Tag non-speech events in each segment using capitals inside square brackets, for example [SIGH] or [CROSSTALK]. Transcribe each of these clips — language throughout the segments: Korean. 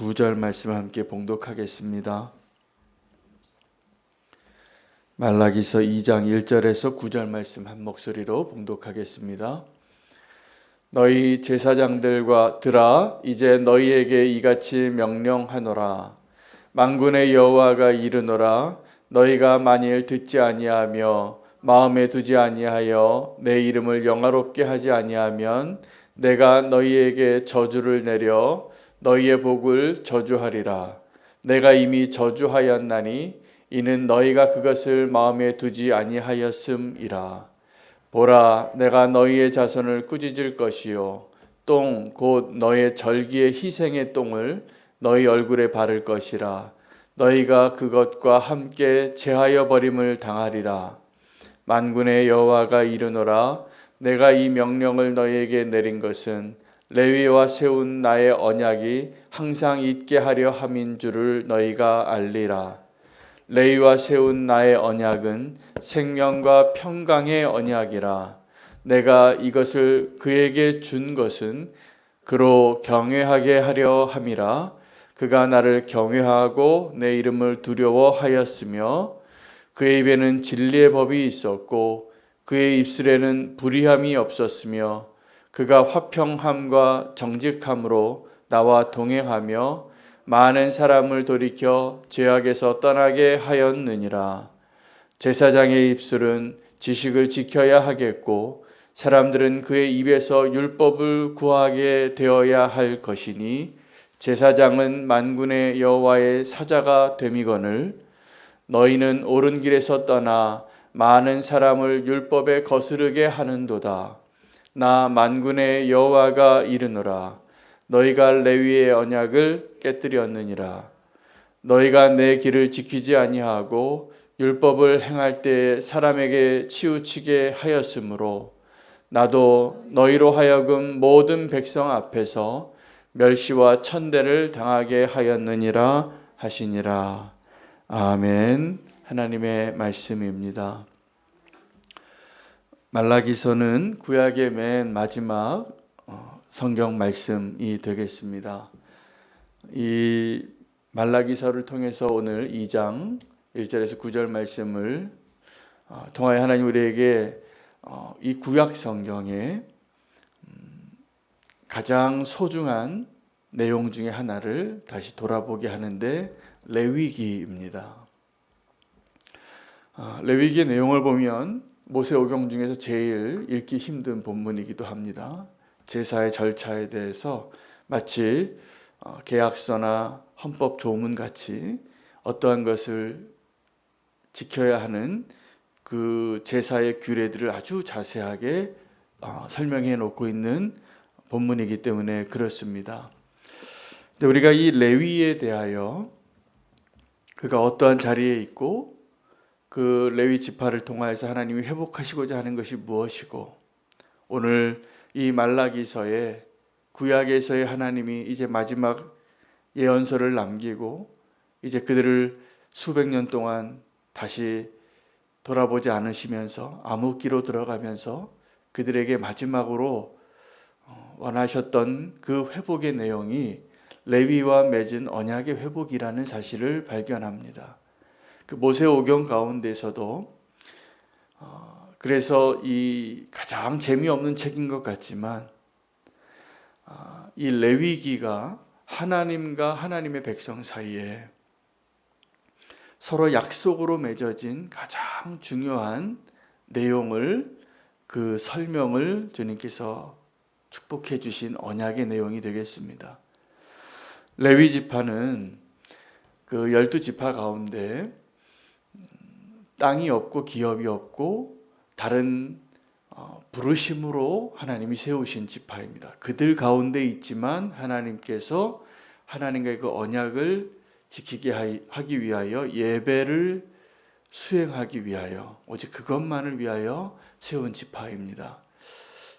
9절 말씀 함께 봉독하겠습니다. 말라기서 2장 1절에서 9절 말씀 한 목소리로 봉독하겠습니다. 너희 제사장들과 들아 이제 너희에게 이같이 명령하노라 만군의 여호와가 이르노라 너희가 만일 듣지 아니하며 마음에 두지 아니하여 내 이름을 영화롭게 하지 아니하면 내가 너희에게 저주를 내려 너희의 복을 저주하리라. 내가 이미 저주하였나니 이는 너희가 그것을 마음에 두지 아니하였음이라. 보라 내가 너희의 자손을 꾸짖을 것이요. 똥 곧 너의 절기의 희생의 똥을 너희 얼굴에 바를 것이라. 너희가 그것과 함께 제하여 버림을 당하리라. 만군의 여호와가 이르노라. 내가 이 명령을 너희에게 내린 것은 레위와 세운 나의 언약이 항상 있게 하려 함인 줄을 너희가 알리라. 레위와 세운 나의 언약은 생명과 평강의 언약이라. 내가 이것을 그에게 준 것은 그로 경외하게 하려 함이라. 그가 나를 경외하고 내 이름을 두려워하였으며 그의 입에는 진리의 법이 있었고 그의 입술에는 불의함이 없었으며 그가 화평함과 정직함으로 나와 동행하며 많은 사람을 돌이켜 죄악에서 떠나게 하였느니라. 제사장의 입술은 지식을 지켜야 하겠고 사람들은 그의 입에서 율법을 구하게 되어야 할 것이니 제사장은 만군의 여호와의 사자가 됨이거늘 너희는 옳은 길에서 떠나 많은 사람을 율법에 거스르게 하는도다. 나 만군의 여호와가 이르노라. 너희가 레위의 언약을 깨뜨렸느니라. 너희가 내 길을 지키지 아니하고 율법을 행할 때 사람에게 치우치게 하였으므로 나도 너희로 하여금 모든 백성 앞에서 멸시와 천대를 당하게 하였느니라 하시니라. 아멘. 하나님의 말씀입니다. 말라기서는 구약의 맨 마지막 어, 성경 말씀이 되겠습니다. 이 말라기서를 통해서 오늘 2장 1절에서 9절 말씀을 어, 통하여 하나님 우리에게 어, 이 구약 성경에 음, 가장 소중한 내용 중에 하나를 다시 돌아보게 하는데 레위기입니다. 레위기의 내용을 보면 모세오경 중에서 제일 읽기 힘든 본문이기도 합니다. 제사의 절차에 대해서 마치 어, 계약서나 헌법 조문 같이 어떠한 것을 지켜야 하는 그 제사의 규례들을 아주 자세하게 어, 설명해 놓고 있는 본문이기 때문에 그렇습니다. 근데 우리가 이 레위에 대하여 그가 어떠한 자리에 있고 그 레위 지파를 통하여서 하나님이 회복하시고자 하는 것이 무엇이고 오늘 이 말라기서에 구약에서의 하나님이 이제 마지막 예언서를 남기고 이제 그들을 수백 년 동안 다시 돌아보지 않으시면서 암흑기로 들어가면서 그들에게 마지막으로 어, 원하셨던 그 회복의 내용이 레위와 맺은 언약의 회복이라는 사실을 발견합니다. 그 모세오경 가운데서도 어, 그래서 이 가장 재미없는 책인 것 같지만 어, 이 레위기가 하나님과 하나님의 백성 사이에 서로 약속으로 맺어진 가장 중요한 내용을 그 설명을 주님께서 축복해 주신 언약의 내용이 되겠습니다. 레위 지파는 그 열두 지파 가운데 땅이 없고 기업이 없고 다른 어, 부르심으로 하나님이 세우신 지파입니다. 그들 가운데 있지만 하나님께서 하나님과의 그 언약을 지키게 하기 위하여 예배를 수행하기 위하여 오직 그것만을 위하여 세운 지파입니다.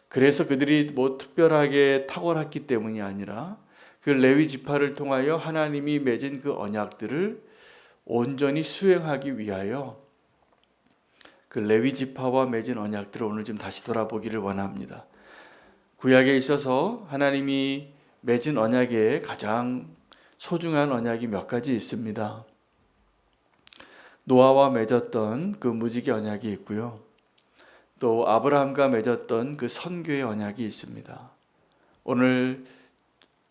그래서 그들이 뭐 특별하게 탁월했기 때문이 아니라 그 레위 지파를 통하여 하나님이 맺은 그 언약들을 온전히 수행하기 위하여 그 레위 지파와 맺은 언약들을 오늘 좀 다시 돌아보기를 원합니다. 구약에 있어서 하나님이 맺은 언약의 가장 소중한 언약이 몇 가지 있습니다. 노아와 맺었던 그 무지개 언약이 있고요. 또 아브라함과 맺었던 그 선교의 언약이 있습니다. 오늘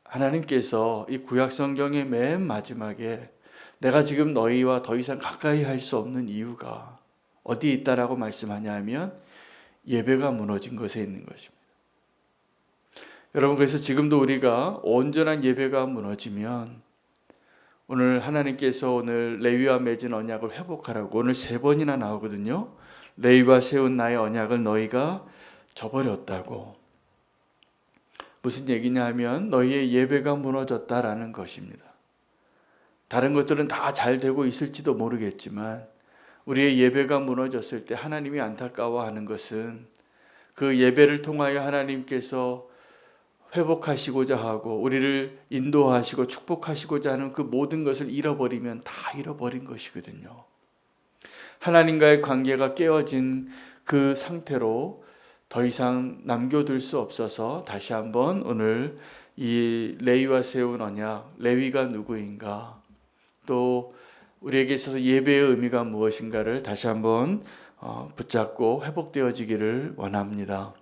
하나님께서 이 구약 성경의 맨 마지막에 내가 지금 너희와 더 이상 가까이 할 수 없는 이유가 어디 있다라고 말씀하냐면 예배가 무너진 것에 있는 것입니다. 여러분 그래서 지금도 우리가 온전한 예배가 무너지면 오늘 하나님께서 오늘 레위와 맺은 언약을 회복하라고 오늘 세 번이나 나오거든요. 레위와 세운 나의 언약을 너희가 저버렸다고. 무슨 얘기냐 하면 너희의 예배가 무너졌다라는 것입니다. 다른 것들은 다 잘 되고 있을지도 모르겠지만 우리의 예배가 무너졌을 때 하나님이 안타까워하는 것은 그 예배를 통하여 하나님께서 회복하시고자 하고 우리를 인도하시고 축복하시고자 하는 그 모든 것을 잃어버리면 다 잃어버린 것이거든요. 하나님과의 관계가 깨어진 그 상태로 더 이상 남겨둘 수 없어서 다시 한번 오늘 이 레위와 세운 언약, 레위가 누구인가, 또 우리에게 있어서 예배의 의미가 무엇인가를 다시 한번 어, 붙잡고 회복되어지기를 원합니다.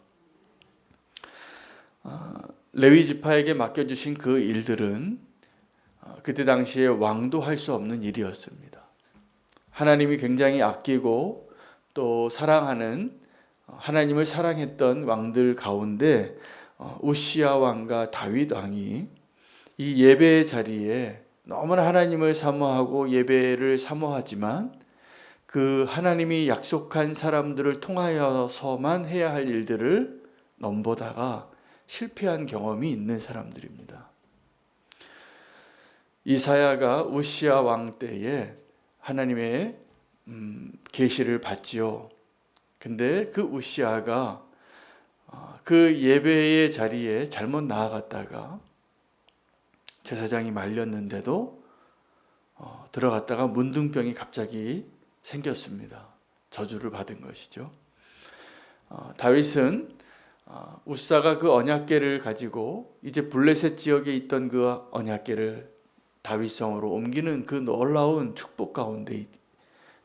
어, 레위 지파에게 맡겨주신 그 일들은 어, 그때 당시에 왕도 할 수 없는 일이었습니다. 하나님이 굉장히 아끼고 또 사랑하는 하나님을 사랑했던 왕들 가운데 우시아 왕과 다윗 왕이 이 예배의 자리에 너무나 하나님을 사모하고 예배를 사모하지만 그 하나님이 약속한 사람들을 통하여서만 해야 할 일들을 넘보다가 실패한 경험이 있는 사람들입니다. 이사야가 우시아 왕 때에 하나님의 음, 계시를 받지요. 근데 그 우시아가 어, 그 예배의 자리에 잘못 나아갔다가 제사장이 말렸는데도 어, 들어갔다가 문둥병이 갑자기 생겼습니다. 저주를 받은 것이죠. 어, 다윗은 어, 우사가 그 언약궤를 가지고 이제 블레셋 지역에 있던 그 언약궤를 다윗성으로 옮기는 그 놀라운 축복 가운데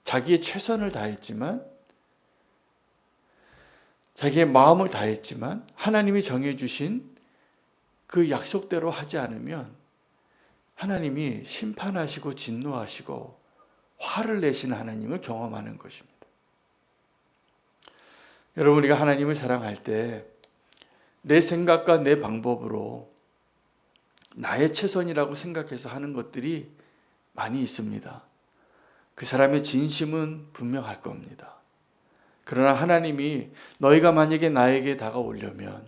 자기의 최선을 다했지만 자기의 마음을 다했지만 하나님이 정해 주신 그 약속대로 하지 않으면 하나님이 심판하시고 진노하시고 화를 내시는 하나님을 경험하는 것입니다. 여러분 우리가 하나님을 사랑할 때 내 생각과 내 방법으로 나의 최선이라고 생각해서 하는 것들이 많이 있습니다. 그 사람의 진심은 분명할 겁니다. 그러나 하나님이 너희가 만약에 나에게 다가오려면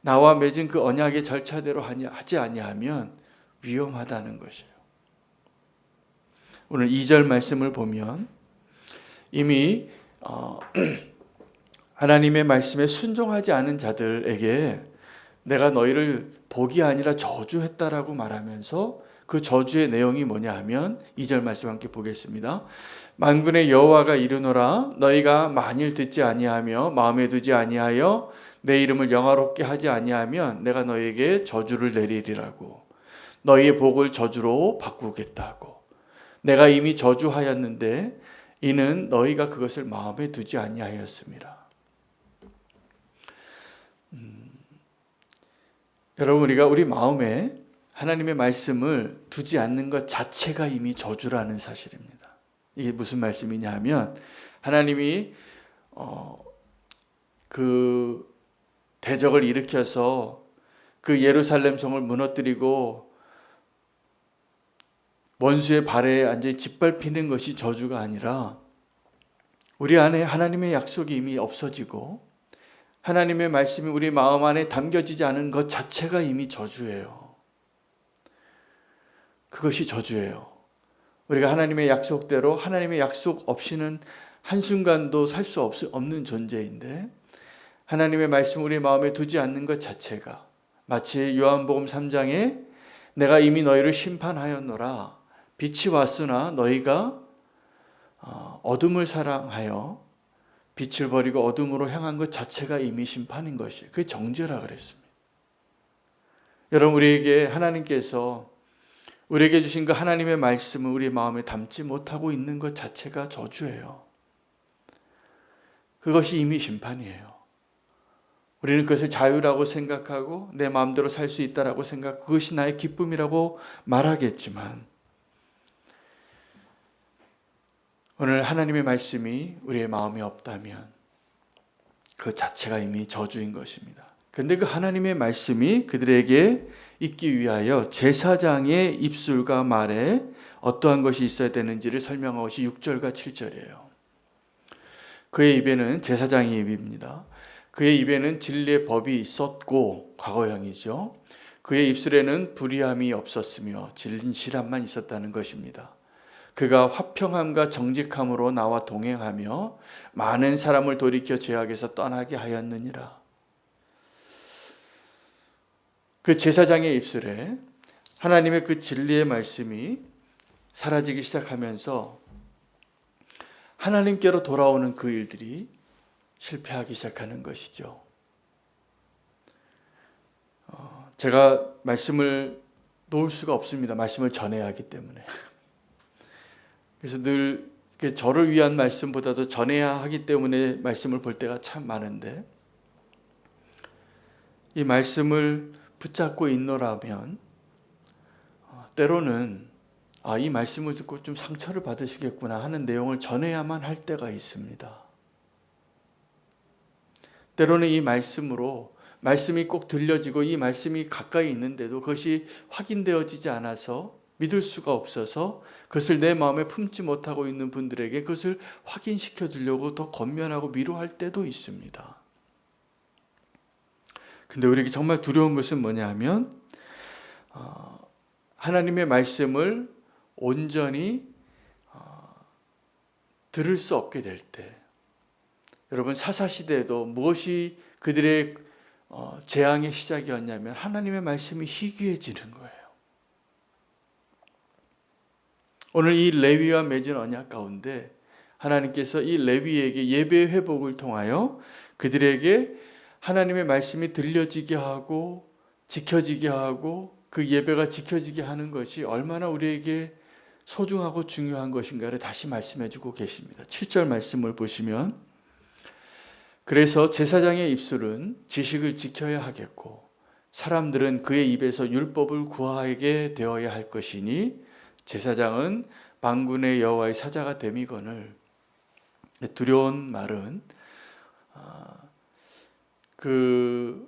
나와 맺은 그 언약의 절차대로 하지 아니하면 위험하다는 것이에요. 오늘 2절 말씀을 보면 이미 어, [CLEARS THROAT] 하나님의 말씀에 순종하지 않은 자들에게 내가 너희를 복이 아니라 저주했다라고 말하면서 그 저주의 내용이 뭐냐 하면 2절 말씀 함께 보겠습니다. 만군의 여호와가 이르노라 너희가 만일 듣지 아니하며 마음에 두지 아니하여 내 이름을 영화롭게 하지 아니하면 내가 너희에게 저주를 내리리라고 너희의 복을 저주로 바꾸겠다고. 내가 이미 저주하였는데 이는 너희가 그것을 마음에 두지 아니하였습니다. 음, 여러분 우리가 우리 마음에 하나님의 말씀을 두지 않는 것 자체가 이미 저주라는 사실입니다. 이게 무슨 말씀이냐 하면 하나님이 어, 그 대적을 일으켜서 그 예루살렘 성을 무너뜨리고 원수의 발에 앉아 짓밟히는 것이 저주가 아니라 우리 안에 하나님의 약속이 이미 없어지고 하나님의 말씀이 우리 마음 안에 담겨지지 않은 것 자체가 이미 저주예요. 그것이 저주예요. 우리가 하나님의 약속대로 하나님의 약속 없이는 한순간도 살 수 없는 존재인데 하나님의 말씀 우리 마음에 두지 않는 것 자체가 마치 요한복음 3장에 내가 이미 너희를 심판하였노라 빛이 왔으나 너희가 어, 어둠을 사랑하여 빛을 버리고 어둠으로 향한 것 자체가 이미 심판인 것이에요. 그게 정죄라 그랬습니다. 여러분 우리에게 하나님께서 우리에게 주신 그 하나님의 말씀을 우리 마음에 담지 못하고 있는 것 자체가 저주예요. 그것이 이미 심판이에요. 우리는 그것을 자유라고 생각하고 내 마음대로 살 수 있다라고 생각, 그것이 나의 기쁨이라고 말하겠지만 오늘 하나님의 말씀이 우리의 마음에 없다면 그 자체가 이미 저주인 것입니다. 근데 그 하나님의 말씀이 그들에게 있기 위하여 제사장의 입술과 말에 어떠한 것이 있어야 되는지를 설명한 것이 6절과 7절이에요. 그의 입에는 제사장의 입입니다. 그의 입에는 진리의 법이 있었고 과거형이죠. 그의 입술에는 불의함이 없었으며 진실함만 있었다는 것입니다. 그가 화평함과 정직함으로 나와 동행하며 많은 사람을 돌이켜 죄악에서 떠나게 하였느니라. 그 제사장의 입술에 하나님의 그 진리의 말씀이 사라지기 시작하면서 하나님께로 돌아오는 그 일들이 실패하기 시작하는 것이죠. 어, 제가 말씀을 놓을 수가 없습니다. 말씀을 전해야 하기 때문에. 그래서 늘 저를 위한 말씀보다도 전해야 하기 때문에 말씀을 볼 때가 참 많은데 이 말씀을 붙잡고 있노라면 어, 때로는 아, 이 말씀을 듣고 좀 상처를 받으시겠구나 하는 내용을 전해야만 할 때가 있습니다. 때로는 이 말씀으로 말씀이 꼭 들려지고 이 말씀이 가까이 있는데도 그것이 확인되어지지 않아서 믿을 수가 없어서 그것을 내 마음에 품지 못하고 있는 분들에게 그것을 확인시켜 주려고 더 권면하고 위로할 때도 있습니다. 근데 우리에게 정말 두려운 것은 뭐냐 하면 어, 하나님의 말씀을 온전히 어, 들을 수 없게 될 때, 여러분 사사 시대에도 무엇이 그들의 어, 재앙의 시작이었냐면 하나님의 말씀이 희귀해지는 거예요. 오늘 이 레위와 맺은 언약 가운데 하나님께서 이 레위에게 예배 회복을 통하여 그들에게 하나님의 말씀이 들려지게 하고 지켜지게 하고 그 예배가 지켜지게 하는 것이 얼마나 우리에게 소중하고 중요한 것인가를 다시 말씀해 주고 계십니다. 7절 말씀을 보시면 그래서 제사장의 입술은 지식을 지켜야 하겠고 사람들은 그의 입에서 율법을 구하게 되어야 할 것이니 제사장은 방군의 여호와의 사자가 됨이거늘 두려운 말은 아, 그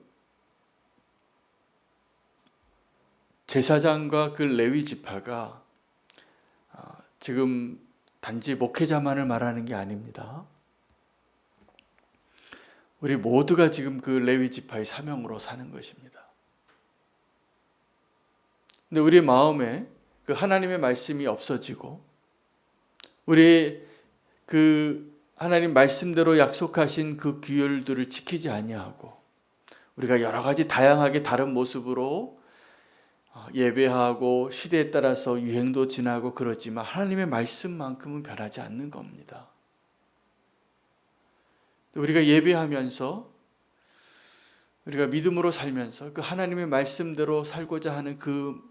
제사장과 그 레위 지파가 아, 지금 단지 목회자만을 말하는 게 아닙니다. 우리 모두가 지금 그 레위 지파의 사명으로 사는 것입니다. 근데 우리 마음에 그 하나님의 말씀이 없어지고 우리 그 하나님 말씀대로 약속하신 그 규율들을 지키지 아니하고 우리가 여러 가지 다양하게 다른 모습으로 어, 예배하고 시대에 따라서 유행도 지나고 그렇지만 하나님의 말씀만큼은 변하지 않는 겁니다. 우리가 예배하면서 우리가 믿음으로 살면서 그 하나님의 말씀대로 살고자 하는 그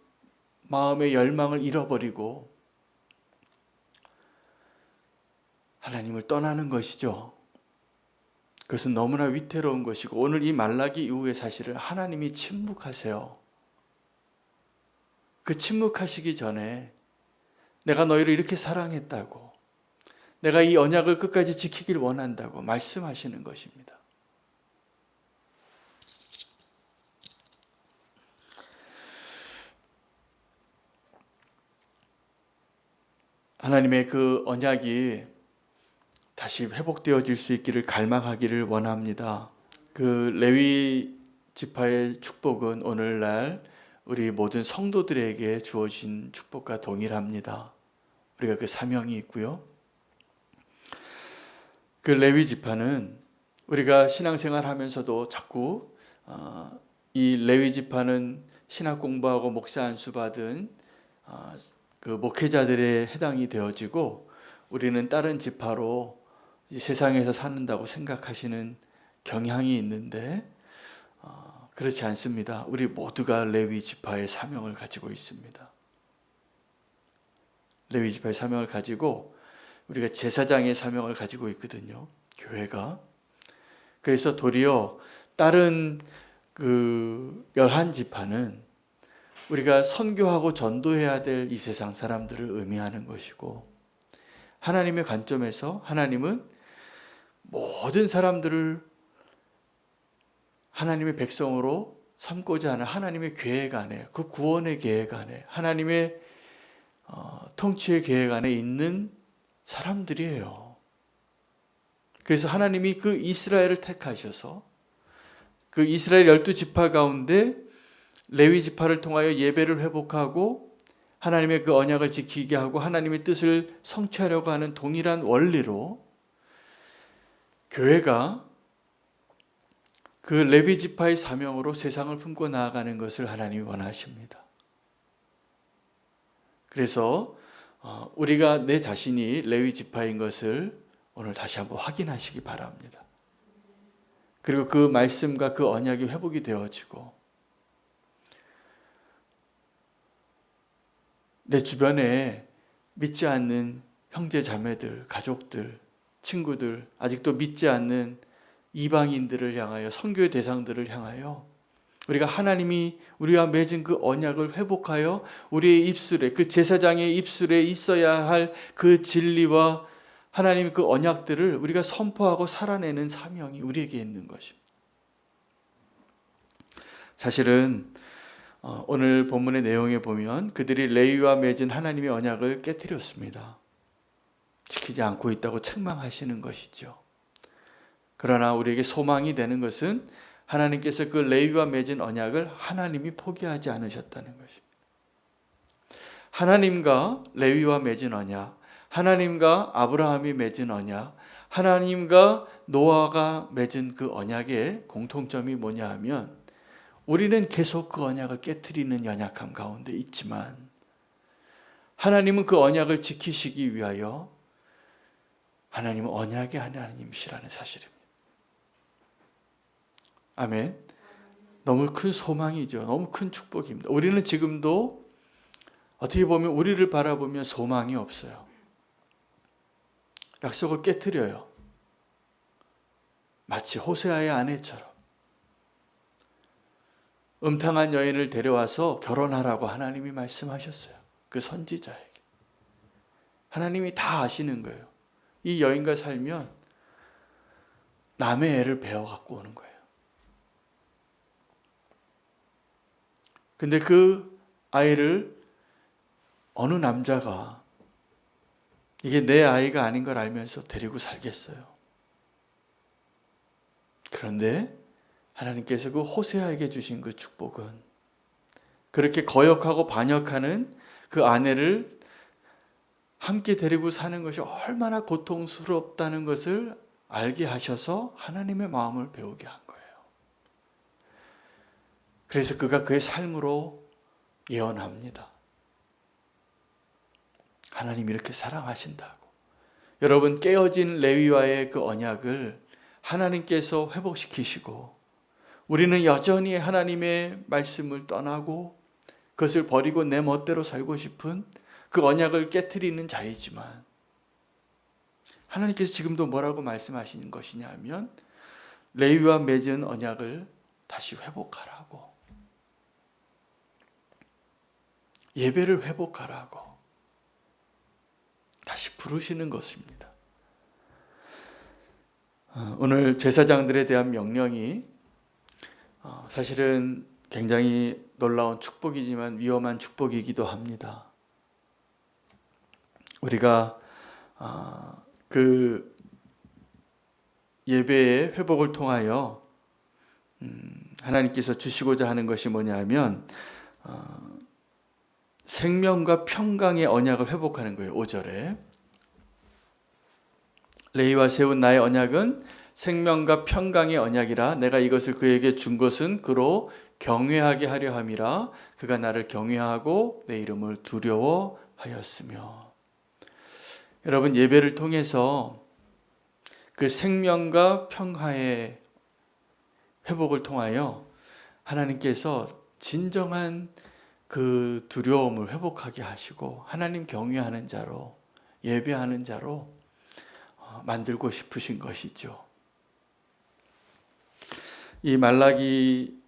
마음의 열망을 잃어버리고 하나님을 떠나는 것이죠. 그것은 너무나 위태로운 것이고 오늘 이 말라기 이후의 사실을 하나님이 침묵하세요. 그 침묵하시기 전에 내가 너희를 이렇게 사랑했다고 내가 이 언약을 끝까지 지키길 원한다고 말씀하시는 것입니다. 하나님의 그 언약이 다시 회복되어질 수 있기를 갈망하기를 원합니다. 그 레위 지파의 축복은 오늘날 우리 모든 성도들에게 주어진 축복과 동일합니다. 우리가 그 사명이 있고요. 그 레위 지파는 우리가 신앙생활 하면서도 자꾸 어, 이 레위 지파는 신학 공부하고 목사 안수 받은 어, 그 목회자들의 해당이 되어지고 우리는 다른 지파로 이 세상에서 사는다고 생각하시는 경향이 있는데 어, 그렇지 않습니다. 우리 모두가 레위 지파의 사명을 가지고 있습니다. 레위 지파의 사명을 가지고 우리가 제사장의 사명을 가지고 있거든요. 교회가. 그래서 도리어 다른 그 열한 지파는 우리가 선교하고 전도해야 될 이 세상 사람들을 의미하는 것이고 하나님의 관점에서 하나님은 모든 사람들을 하나님의 백성으로 삼고자 하는 하나님의 계획 안에 그 구원의 계획 안에 하나님의 어, 통치의 계획 안에 있는 사람들이에요. 그래서 하나님이 그 이스라엘을 택하셔서 그 이스라엘 열두 지파 가운데 레위 지파를 통하여 예배를 회복하고 하나님의 그 언약을 지키게 하고 하나님의 뜻을 성취하려고 하는 동일한 원리로 교회가 그 레위 지파의 사명으로 세상을 품고 나아가는 것을 하나님이 원하십니다. 그래서 어, 우리가 내 자신이 레위 지파인 것을 오늘 다시 한번 확인하시기 바랍니다. 그리고 그 말씀과 그 언약이 회복이 되어지고 내 주변에 믿지 않는 형제 자매들, 가족들, 친구들, 아직도 믿지 않는 이방인들을 향하여 선교의 대상들을 향하여 우리가 하나님이 우리와 맺은 그 언약을 회복하여 우리의 입술에 그 제사장의 입술에 있어야 할 그 진리와 하나님의 그 언약들을 우리가 선포하고 살아내는 사명이 우리에게 있는 것입니다. 사실은 어, 오늘 본문의 내용에 보면 그들이 레위와 맺은 하나님의 언약을 깨뜨렸습니다. 지키지 않고 있다고 책망하시는 것이죠. 그러나 우리에게 소망이 되는 것은 하나님께서 그 레위와 맺은 언약을 하나님이 포기하지 않으셨다는 것입니다. 하나님과 레위와 맺은 언약, 하나님과 아브라함이 맺은 언약, 하나님과 노아가 맺은 그 언약의 공통점이 뭐냐 하면 우리는 계속 그 언약을 깨뜨리는 연약함 가운데 있지만 하나님은 그 언약을 지키시기 위하여 하나님은 언약의 하나님이시라는 사실입니다. 아멘. 너무 큰 소망이죠. 너무 큰 축복입니다. 우리는 지금도 어떻게 보면 우리를 바라보면 소망이 없어요. 약속을 깨뜨려요. 마치 호세아의 아내처럼. 음탕한 여인을 데려와서 결혼하라고 하나님이 말씀하셨어요. 그 선지자에게. 하나님이 다 아시는 거예요. 이 여인과 살면 남의 애를 배워 갖고 오는 거예요. 근데 그 아이를 어느 남자가 이게 내 아이가 아닌 걸 알면서 데리고 살겠어요. 그런데 하나님께서 그 호세아에게 주신 그 축복은 그렇게 거역하고 반역하는 그 아내를 함께 데리고 사는 것이 얼마나 고통스럽다는 것을 알게 하셔서 하나님의 마음을 배우게 한 거예요. 그래서 그가 그의 삶으로 예언합니다. 하나님 이렇게 사랑하신다고. 여러분 깨어진 레위와의 그 언약을 하나님께서 회복시키시고 우리는 여전히 하나님의 말씀을 떠나고 그것을 버리고 내 멋대로 살고 싶은 그 언약을 깨뜨리는 자이지만 하나님께서 지금도 뭐라고 말씀하시는 것이냐면 레위와 맺은 언약을 다시 회복하라고 예배를 회복하라고 다시 부르시는 것입니다. 어, 오늘 제사장들에 대한 명령이 어, 사실은 굉장히 놀라운 축복이지만 위험한 축복이기도 합니다. 우리가 어, 그 예배의 회복을 통하여 음, 하나님께서 주시고자 하는 것이 뭐냐면 생명과 평강의 언약을 회복하는 거예요. 5절에. 레이와 세운 나의 언약은 생명과 평강의 언약이라 내가 이것을 그에게 준 것은 그로 경외하게 하려 함이라 그가 나를 경외하고 내 이름을 두려워하였으며 여러분 예배를 통해서 그 생명과 평화의 회복을 통하여 하나님께서 진정한 그 두려움을 회복하게 하시고 하나님 경외하는 자로 예배하는 자로 어, 만들고 싶으신 것이죠. 이 말라기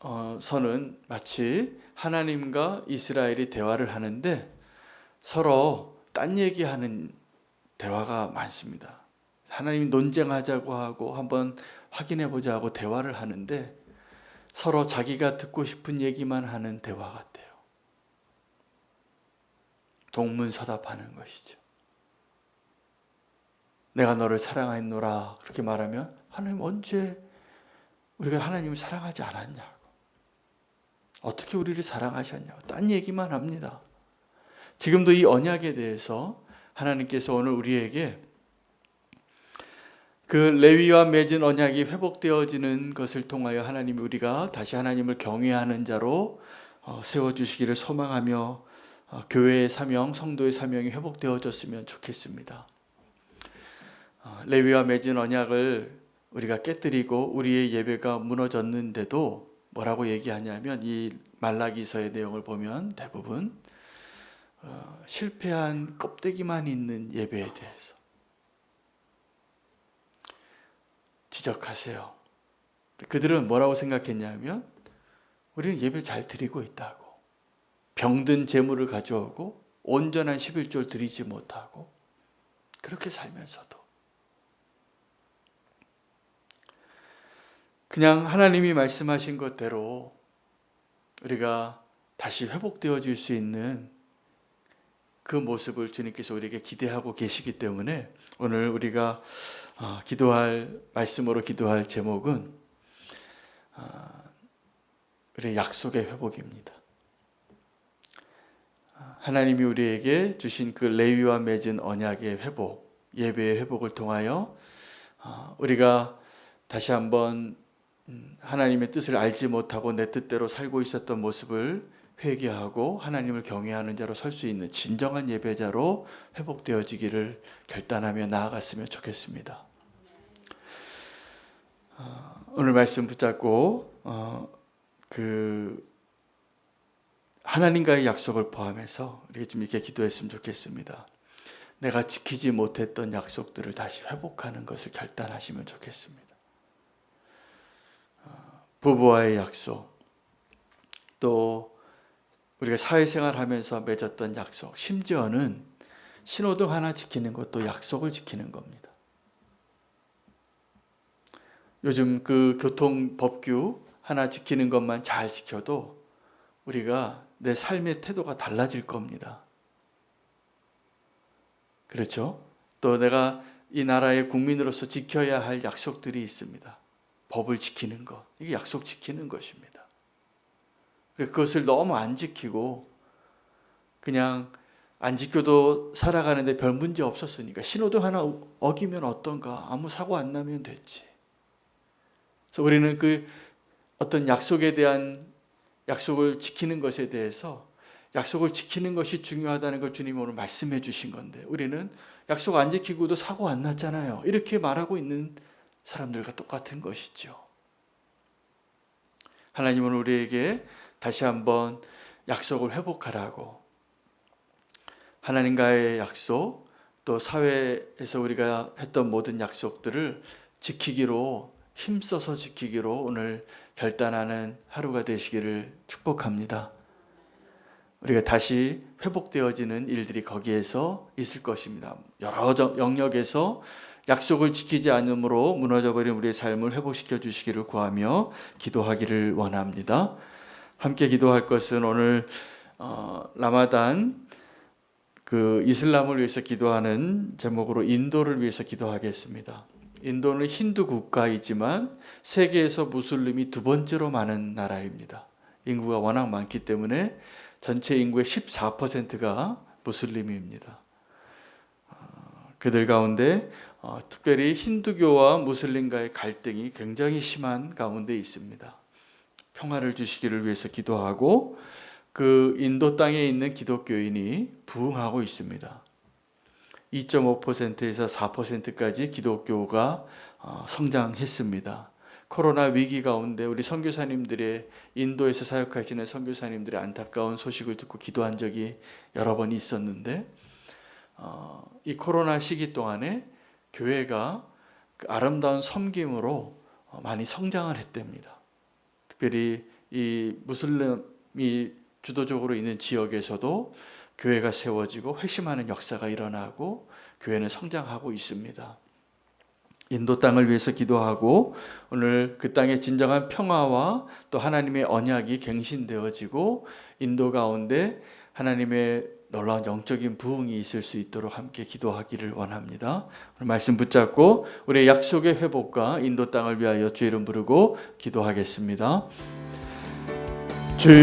어, 서는 마치 하나님과 이스라엘이 대화를 하는데 서로 딴 얘기하는 대화가 많습니다. 하나님 논쟁하자고 하고 한번 확인해 보자 하고 대화를 하는데 서로 자기가 듣고 싶은 얘기만 하는 대화 같아요. 동문서답하는 것이죠. 내가 너를 사랑하노라 그렇게 말하면 하나님 언제 우리가 하나님을 사랑하지 않았냐고 어떻게 우리를 사랑하셨냐고 딴 얘기만 합니다. 지금도 이 언약에 대해서 하나님께서 오늘 우리에게 그 레위와 맺은 언약이 회복되어지는 것을 통하여 하나님이 우리가 다시 하나님을 경외하는 자로 어, 세워 주시기를 소망하며 어, 교회의 사명, 성도의 사명이 회복되어졌으면 좋겠습니다. 어, 레위와 맺은 언약을 우리가 깨뜨리고 우리의 예배가 무너졌는데도 뭐라고 얘기하냐면 이 말라기서의 내용을 보면 대부분 어, 실패한 껍데기만 있는 예배에 대해서 지적하세요. 그들은 뭐라고 생각했냐면 우리는 예배 잘 드리고 있다고 병든 재물을 가져오고 온전한 11조를 드리지 못하고 그렇게 살면서도 그냥 하나님이 말씀하신 것대로 우리가 다시 회복되어질 수 있는 그 모습을 주님께서 우리에게 기대하고 계시기 때문에 오늘 우리가 어, 기도할 말씀으로 기도할 제목은 어, 우리의 약속의 회복입니다. 어, 하나님이 우리에게 주신 그 레위와 맺은 언약의 회복, 예배의 회복을 통하여 우리가 다시 한번 음, 하나님의 뜻을 알지 못하고 내 뜻대로 살고 있었던 모습을 회개하고 하나님을 경외하는 자로 설 수 있는 진정한 예배자로 회복되어지기를 결단하며 나아갔으면 좋겠습니다. 어, 오늘 말씀 붙잡고 어, 그 하나님과의 약속을 포함해서 우리 좀 이렇게 기도했으면 좋겠습니다. 내가 지키지 못했던 약속들을 다시 회복하는 것을 결단하시면 좋겠습니다. 부부와의 약속, 또 우리가 사회생활 하면서 맺었던 약속, 심지어는 신호등 하나 지키는 것도 약속을 지키는 겁니다. 요즘 그 교통 법규 하나 지키는 것만 잘 지켜도 우리가 내 삶의 태도가 달라질 겁니다. 그렇죠? 또 내가 이 나라의 국민으로서 지켜야 할 약속들이 있습니다. 법을 지키는 것. 이게 약속 지키는 것입니다. 그것을 너무 안 지키고 그냥 안 지켜도 살아가는데 별 문제 없었으니까 신호등 하나 어기면 어떤가 아무 사고 안 나면 됐지. 그래서 우리는 그 어떤 약속에 대한 약속을 지키는 것에 대해서 약속을 지키는 것이 중요하다는 걸 주님 오늘 말씀해 주신 건데 우리는 약속 안 지키고도 사고 안 났잖아요. 이렇게 말하고 있는 사람들과 똑같은 것이죠. 하나님은 우리에게 다시 한번 약속을 회복하라고 하나님과의 약속 또 사회에서 우리가 했던 모든 약속들을 지키기로 힘써서 지키기로 오늘 결단하는 하루가 되시기를 축복합니다. 우리가 다시 회복되어지는 일들이 거기에서 있을 것입니다. 여러 영역에서 약속을 지키지 않으므로 무너져버린 우리의 삶을 회복시켜 주시기를 구하며 기도하기를 원합니다. 함께 기도할 것은 오늘 어, 라마단 그 이슬람을 위해서 기도하는 제목으로 인도를 위해서 기도하겠습니다. 인도는 힌두 국가이지만 세계에서 무슬림이 두 번째로 많은 나라입니다. 인구가 워낙 많기 때문에 전체 인구의 14%가 무슬림입니다. 어, 그들 가운데 어, 특별히 힌두교와 무슬림과의 갈등이 굉장히 심한 가운데 있습니다. 평화를 주시기를 위해서 기도하고 그 인도 땅에 있는 기독교인이 부흥하고 있습니다. 2.5%에서 4%까지 기독교가 어, 성장했습니다. 코로나 위기 가운데 우리 선교사님들의 인도에서 사역하시는 선교사님들의 안타까운 소식을 듣고 기도한 적이 여러 번 있었는데 어, 이 코로나 시기 동안에 교회가 그 아름다운 섬김으로 어, 많이 성장을 했답니다. 특별히 이 무슬림이 주도적으로 있는 지역에서도 교회가 세워지고 회심하는 역사가 일어나고 교회는 성장하고 있습니다. 인도 땅을 위해서 기도하고 오늘 그 땅의 진정한 평화와 또 하나님의 언약이 갱신되어지고 인도 가운데 하나님의 놀라운 영적인 부흥이 있을 수 있도록 함께 기도하기를 원합니다. 말씀 붙잡고 우리의 약속의 회복과 인도 땅을 위하여 주 이름 부르고 기도하겠습니다. 주여